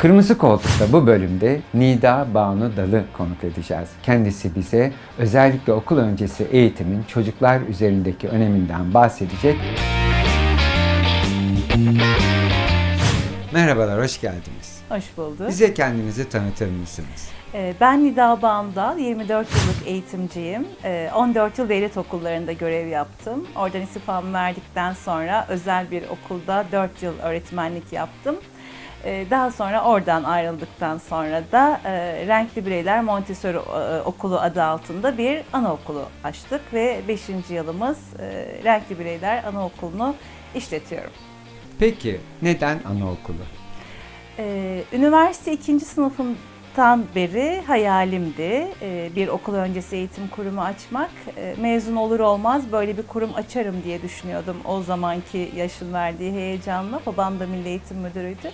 Kırmızı Koltuk'ta bu bölümde Nida Banu Dal'ı konuk edeceğiz. Kendisi bize özellikle okul öncesi eğitimin çocuklar üzerindeki öneminden bahsedecek. Merhabalar, hoş geldiniz. Hoş bulduk. Bize kendinizi tanıtır mısınız? Ee, Ben Nida Bandal, 24 yıllık eğitimciyim. Ee, 14 yıl devlet okullarında görev yaptım. Oradan istifamı verdikten sonra özel bir okulda 4 yıl öğretmenlik yaptım. Ee, Daha sonra oradan ayrıldıktan sonra da e, Renkli Bireyler Montessori e, Okulu adı altında bir anaokulu açtık ve 5. yılımız e, Renkli Bireyler Anaokulu'nu işletiyorum. Peki neden anaokulu? Ee, üniversite ikinci sınıfından beri hayalimdi bir okul öncesi eğitim kurumu açmak. Mezun olur olmaz böyle bir kurum açarım diye düşünüyordum o zamanki yaşın verdiği heyecanla. Babam da Milli Eğitim Müdürüydü.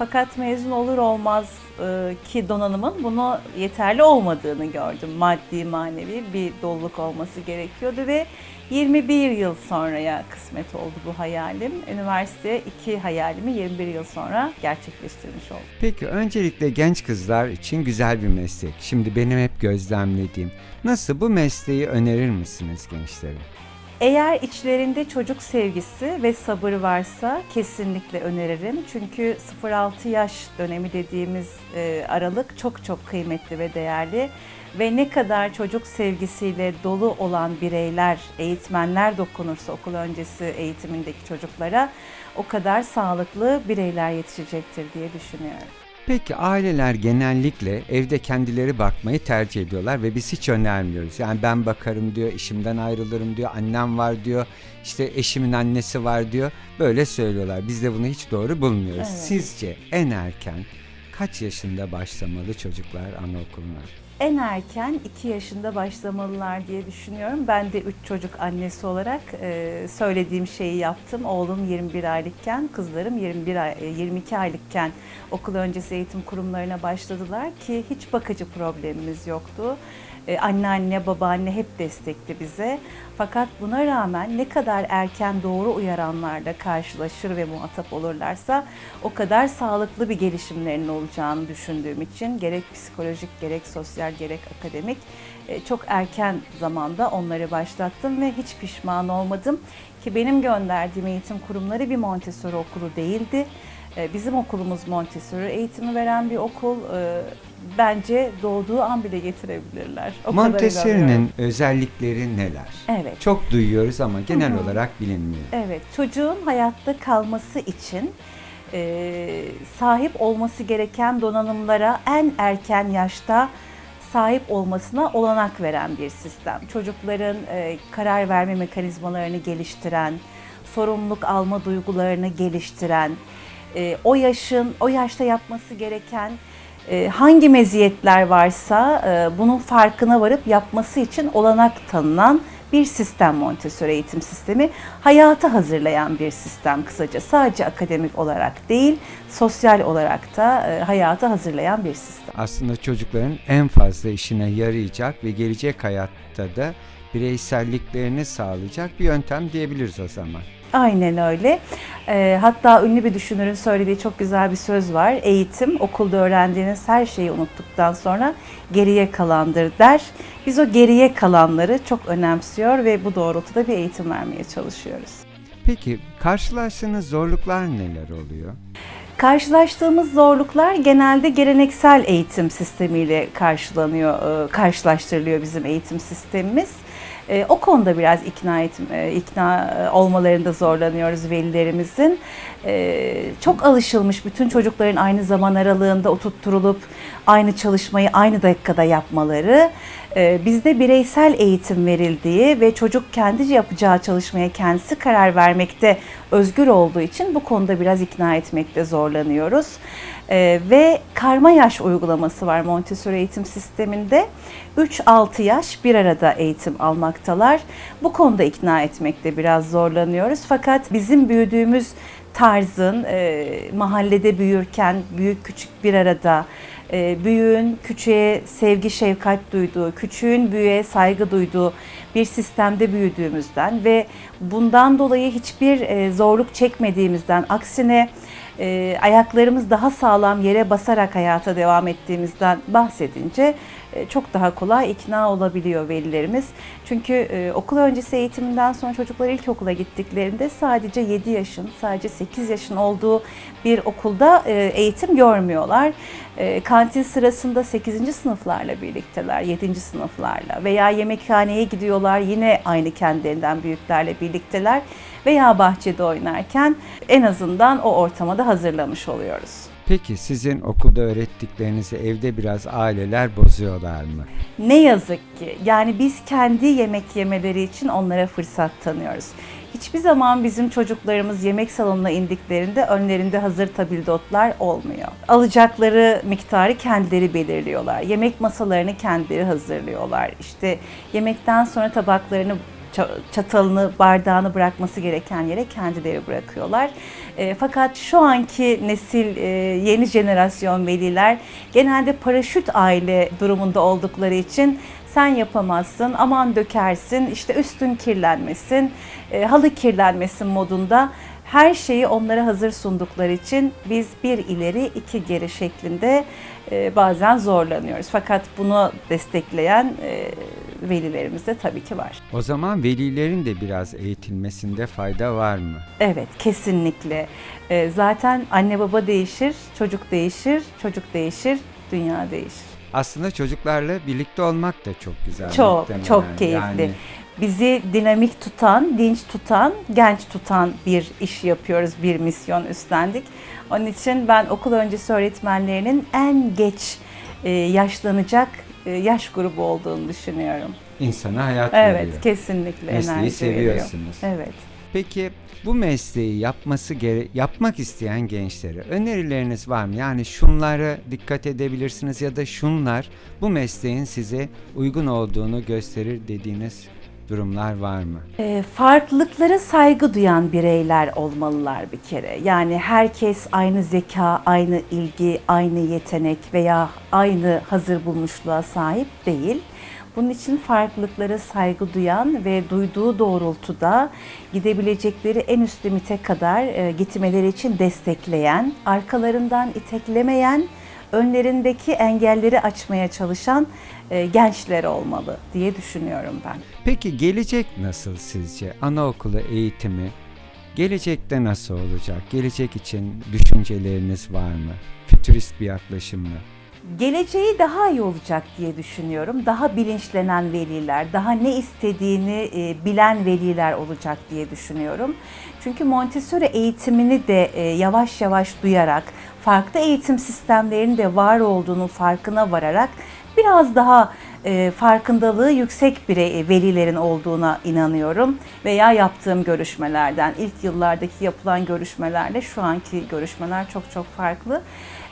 Fakat mezun olur olmaz e, ki donanımın bunu yeterli olmadığını gördüm. Maddi manevi bir doluluk olması gerekiyordu ve 21 yıl sonraya kısmet oldu bu hayalim. Üniversite iki hayalimi 21 yıl sonra gerçekleştirmiş oldum. Peki öncelikle genç kızlar için güzel bir meslek. Şimdi benim hep gözlemlediğim. Nasıl bu mesleği önerir misiniz gençlere? Eğer içlerinde çocuk sevgisi ve sabır varsa kesinlikle öneririm. Çünkü 0-6 yaş dönemi dediğimiz e, aralık çok çok kıymetli ve değerli. Ve ne kadar çocuk sevgisiyle dolu olan bireyler, eğitmenler dokunursa okul öncesi eğitimindeki çocuklara o kadar sağlıklı bireyler yetişecektir diye düşünüyorum. Peki aileler genellikle evde kendileri bakmayı tercih ediyorlar ve biz hiç önermiyoruz. Yani ben bakarım diyor, işimden ayrılırım diyor, annem var diyor, işte eşimin annesi var diyor. Böyle söylüyorlar. Biz de bunu hiç doğru bulmuyoruz. Evet. Sizce en erken kaç yaşında başlamalı çocuklar anaokuluna? En erken 2 yaşında başlamalılar diye düşünüyorum. Ben de 3 çocuk annesi olarak e, söylediğim şeyi yaptım. Oğlum 21 aylıkken, kızlarım 21 ay, e, 22 aylıkken okul öncesi eğitim kurumlarına başladılar ki hiç bakıcı problemimiz yoktu. E, anneanne, babaanne hep destekti bize. Fakat buna rağmen ne kadar erken doğru uyaranlarla karşılaşır ve muhatap olurlarsa o kadar sağlıklı bir gelişimlerinin olacağını düşündüğüm için gerek psikolojik gerek sosyal gerek akademik e, çok erken zamanda onları başlattım ve hiç pişman olmadım ki benim gönderdiğim eğitim kurumları bir Montessori okulu değildi. E, Bizim okulumuz Montessori eğitimi veren bir okul. E, Bence doğduğu an bile getirebilirler. O. Montessori'nin özellikleri neler? Evet. Çok duyuyoruz ama genel Hı hı. olarak bilinmiyor. Evet, çocuğun hayatta kalması için e, sahip olması gereken donanımlara en erken yaşta sahip olmasına olanak veren bir sistem. Çocukların e, karar verme mekanizmalarını geliştiren, sorumluluk alma duygularını geliştiren, e, o yaşın, o yaşta yapması gereken e, hangi meziyetler varsa e, bunun farkına varıp yapması için olanak tanınan bir sistem Montessori eğitim sistemi. Hayatı hazırlayan bir sistem kısaca. Sadece akademik olarak değil, sosyal olarak da e, hayatı hazırlayan bir sistem. aslında çocukların en fazla işine yarayacak ve gelecek hayatta da bireyselliklerini sağlayacak bir yöntem diyebiliriz o zaman. Aynen öyle. E, hatta ünlü bir düşünürün söylediği çok güzel bir söz var. Eğitim okulda öğrendiğiniz her şeyi unuttuktan sonra geriye kalandır der. Biz o geriye kalanları çok önemsiyor ve bu doğrultuda bir eğitim vermeye çalışıyoruz. Peki karşılaştığınız zorluklar neler oluyor? Karşılaştığımız zorluklar genelde geleneksel eğitim sistemiyle karşılanıyor, e, karşılaştırılıyor bizim eğitim sistemimiz. E, O konuda biraz ikna et, e, ikna e, olmalarında zorlanıyoruz velilerimizin. E, Çok alışılmış bütün çocukların aynı zaman aralığında oturtturulup aynı çalışmayı aynı dakikada yapmaları. E, Bizde bireysel eğitim verildiği ve çocuk kendi yapacağı çalışmaya kendisi karar vermekte özgür olduğu için bu konuda biraz ikna etmekte zorlanıyoruz. Ee, ve karma yaş uygulaması var Montessori eğitim sisteminde. 3-6 yaş bir arada eğitim almaktalar. Bu konuda ikna etmekte biraz zorlanıyoruz. Fakat bizim büyüdüğümüz tarzın e, mahallede büyürken büyük küçük bir arada e, büyüğün küçüğe sevgi şefkat duyduğu, küçüğün büyüğe saygı duyduğu bir sistemde büyüdüğümüzden ve bundan dolayı hiçbir e, zorluk çekmediğimizden aksine e, ayaklarımız daha sağlam yere basarak hayata devam ettiğimizden bahsedince çok daha kolay ikna olabiliyor velilerimiz. Çünkü e, okul öncesi eğitiminden sonra çocuklar ilkokula gittiklerinde sadece 7 yaşın, sadece 8 yaşın olduğu bir okulda e, eğitim görmüyorlar. E, kantin sırasında 8. sınıflarla birlikteler, 7. sınıflarla veya yemekhaneye gidiyorlar yine aynı kendilerinden büyüklerle birlikteler veya bahçede oynarken en azından o ortama da hazırlamış oluyoruz. Peki sizin okulda öğrettiklerinizi evde biraz aileler bozuyorlar mı? Ne yazık ki yani biz kendi yemek yemeleri için onlara fırsat tanıyoruz. Hiçbir zaman bizim çocuklarımız yemek salonuna indiklerinde önlerinde hazır tabildotlar olmuyor. Alacakları miktarı kendileri belirliyorlar. Yemek masalarını kendileri hazırlıyorlar. İşte yemekten sonra tabaklarını çatalını, bardağını bırakması gereken yere kendileri bırakıyorlar. E, fakat şu anki nesil, e, yeni jenerasyon veliler genelde paraşüt aile durumunda oldukları için sen yapamazsın, aman dökersin, işte üstün kirlenmesin, e, halı kirlenmesin modunda her şeyi onlara hazır sundukları için biz bir ileri iki geri şeklinde e, bazen zorlanıyoruz. Fakat bunu destekleyen e, velilerimiz de tabii ki var. O zaman velilerin de biraz eğitilmesinde fayda var mı? Evet, kesinlikle. E, zaten anne baba değişir, çocuk değişir, çocuk değişir, dünya değişir. Aslında çocuklarla birlikte olmak da çok güzel. Çok, çok keyifli. Yani Bizi dinamik tutan, dinç tutan, genç tutan bir iş yapıyoruz, bir misyon üstlendik. Onun için ben okul öncesi öğretmenlerinin en geç e, yaşlanacak yaş grubu olduğunu düşünüyorum. insana hayat Evet, veriyor. kesinlikle Mesleği enerji veriyor. seviyorsunuz. Evet. Peki bu mesleği yapması gere yapmak isteyen gençlere önerileriniz var mı? Yani şunlara dikkat edebilirsiniz ya da şunlar bu mesleğin size uygun olduğunu gösterir dediğiniz durumlar var mı? E, farklılıklara saygı duyan bireyler olmalılar bir kere. Yani herkes aynı zeka, aynı ilgi, aynı yetenek veya aynı hazır bulmuşluğa sahip değil. Bunun için farklılıklara saygı duyan ve duyduğu doğrultuda gidebilecekleri en üst limite kadar e, gitmeleri için destekleyen, arkalarından iteklemeyen, önlerindeki engelleri açmaya çalışan e, gençler olmalı diye düşünüyorum ben. Peki gelecek nasıl sizce? Anaokulu eğitimi gelecekte nasıl olacak? Gelecek için düşünceleriniz var mı? Fütürist bir yaklaşım mı? Geleceği daha iyi olacak diye düşünüyorum. Daha bilinçlenen veliler, daha ne istediğini e, bilen veliler olacak diye düşünüyorum. Çünkü Montessori eğitimini de e, yavaş yavaş duyarak, farklı eğitim sistemlerinin de var olduğunu farkına vararak biraz daha e, farkındalığı yüksek birey, velilerin olduğuna inanıyorum. Veya yaptığım görüşmelerden, ilk yıllardaki yapılan görüşmelerle şu anki görüşmeler çok çok farklı.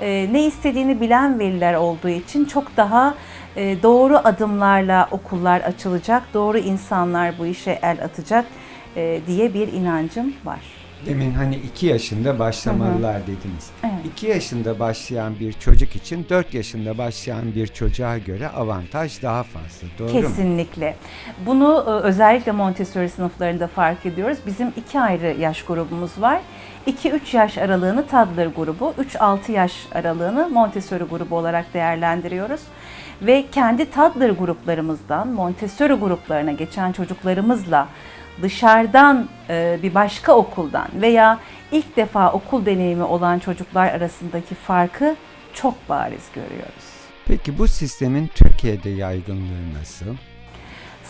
E, ne istediğini bilen veliler olduğu için çok daha e, doğru adımlarla okullar açılacak, doğru insanlar bu işe el atacak e, diye bir inancım var. Demin hani 2 yaşında başlamalılar dediniz. Evet. 2 yaşında başlayan bir çocuk için 4 yaşında başlayan bir çocuğa göre avantaj daha fazla. Doğru mu? Kesinlikle. Bunu e, özellikle Montessori sınıflarında fark ediyoruz. Bizim iki ayrı yaş grubumuz var. 2-3 yaş aralığını toddler grubu, 3-6 yaş aralığını Montessori grubu olarak değerlendiriyoruz. Ve kendi toddler gruplarımızdan Montessori gruplarına geçen çocuklarımızla dışarıdan e, bir başka okuldan veya ilk defa okul deneyimi olan çocuklar arasındaki farkı çok bariz görüyoruz. Peki bu sistemin Türkiye'de yaygınlığı nasıl?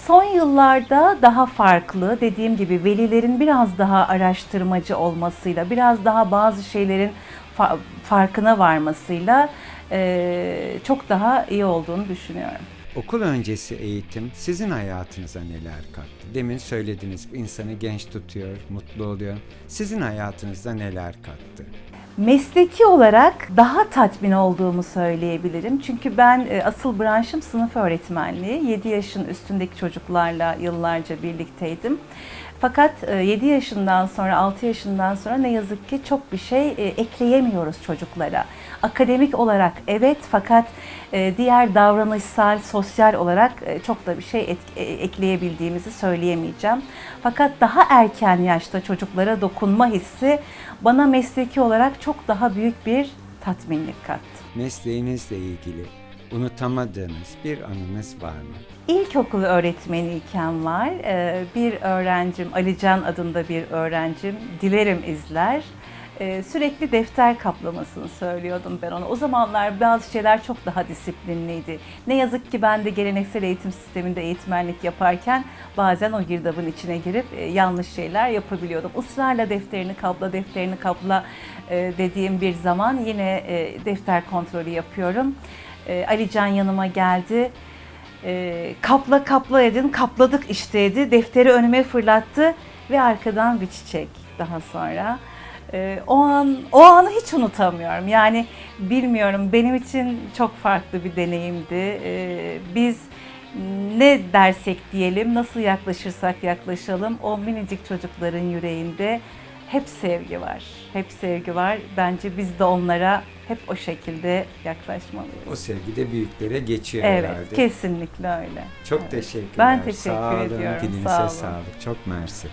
Son yıllarda daha farklı, dediğim gibi velilerin biraz daha araştırmacı olmasıyla, biraz daha bazı şeylerin fa- farkına varmasıyla eee, çok daha iyi olduğunu düşünüyorum. Okul öncesi eğitim sizin hayatınıza neler kattı? Demin söylediniz insanı genç tutuyor, mutlu oluyor. Sizin hayatınızda neler kattı? Mesleki olarak daha tatmin olduğumu söyleyebilirim. Çünkü ben e, asıl branşım sınıf öğretmenliği. 7 yaşın üstündeki çocuklarla yıllarca birlikteydim. Fakat 7 yaşından sonra, 6 yaşından sonra ne yazık ki çok bir şey e, ekleyemiyoruz çocuklara. Akademik olarak evet fakat e, diğer davranışsal, sosyal olarak e, çok da bir şey e, ekleyebildiğimizi söyleyemeyeceğim. Fakat daha erken yaşta çocuklara dokunma hissi bana mesleki olarak çok daha büyük bir tatminlik kattı. Mesleğinizle ilgili unutamadığınız bir anınız var mı? İlkokul öğretmeniyken var. Ee, Bir öğrencim, Alican adında bir öğrencim, dilerim izler. Ee, Sürekli defter kaplamasını söylüyordum ben ona. O zamanlar bazı şeyler çok daha disiplinliydi. Ne yazık ki ben de geleneksel eğitim sisteminde eğitmenlik yaparken bazen o girdabın içine girip e, yanlış şeyler yapabiliyordum. Israrla defterini kapla, defterini kapla e, dediğim bir zaman yine e, defter kontrolü yapıyorum. E, Alican yanıma geldi. E, kapla kapla edin, kapladık işte dedi. Defteri önüme fırlattı ve arkadan bir çiçek daha sonra. E, o an o anı hiç unutamıyorum. Yani bilmiyorum benim için çok farklı bir deneyimdi. E, biz ne dersek diyelim, nasıl yaklaşırsak yaklaşalım o minicik çocukların yüreğinde hep sevgi var. Hep sevgi var. Bence biz de onlara hep o şekilde yaklaşmalıyız. O sevgi de büyüklere geçiyor Evet, herhalde. kesinlikle öyle. Çok Evet. teşekkürler. Ben teşekkür Sağ olun, ediyorum, Dilinize sağ olun. sağlık. Çok mersi.